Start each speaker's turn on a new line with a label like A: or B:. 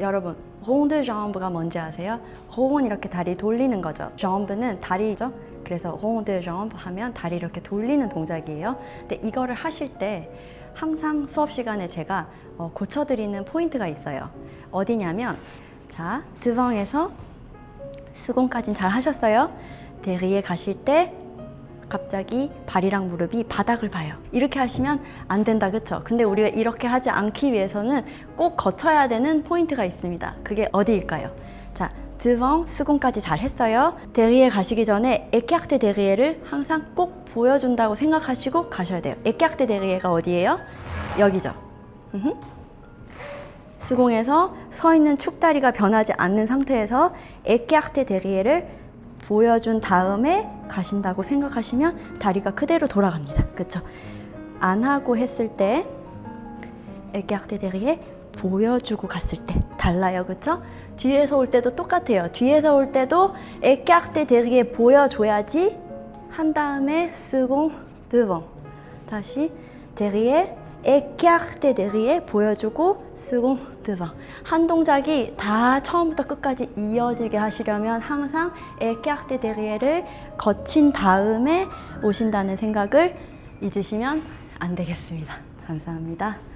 A: 여러분, 롱드 jambe가 뭔지 아세요? 롱은 이렇게 다리 돌리는 거죠. jambe는 다리죠. 그래서 jambe 하면 다리 이렇게 돌리는 동작이에요. 근데 이거를 하실 때 항상 수업 시간에 제가 어, 고쳐드리는 포인트가 있어요. 어디냐면 자, 드방에서 스공까진 잘 하셨어요. 대리에 가실 때 갑자기 발이랑 무릎이 바닥을 봐요. 이렇게 하시면 안 된다, 그쵸? 근데 우리가 이렇게 하지 않기 위해서는 꼭 거쳐야 되는 포인트가 있습니다. 그게 어디일까요? 자, 드방 스공까지 잘 했어요. 대리에 가시기 전에 에키악테 대리에를 항상 꼭 보여준다고 생각하시고 가셔야 돼요. 에키악테 대리에가 어디예요? 여기죠. 음흠. 스공에서 서 있는 축다리가 변하지 않는 상태에서 에키악테 데리에를 보여준 다음에 가신다고 생각하시면 다리가 그대로 돌아갑니다. 그렇죠? 안 하고 했을 때 에키악테 데리에 보여주고 갔을 때 달라요. 그렇죠? 뒤에서 올 때도 똑같아요. 뒤에서 올 때도 에키악테 데리에 보여줘야지 한 다음에 스공 드봉 다시 데리에 에키악테 데리에 보여주고 드방 한 동작이 다 처음부터 끝까지 이어지게 하시려면 항상 에키악테 데리에를 거친 다음에 오신다는 생각을 잊으시면 안 되겠습니다. 감사합니다.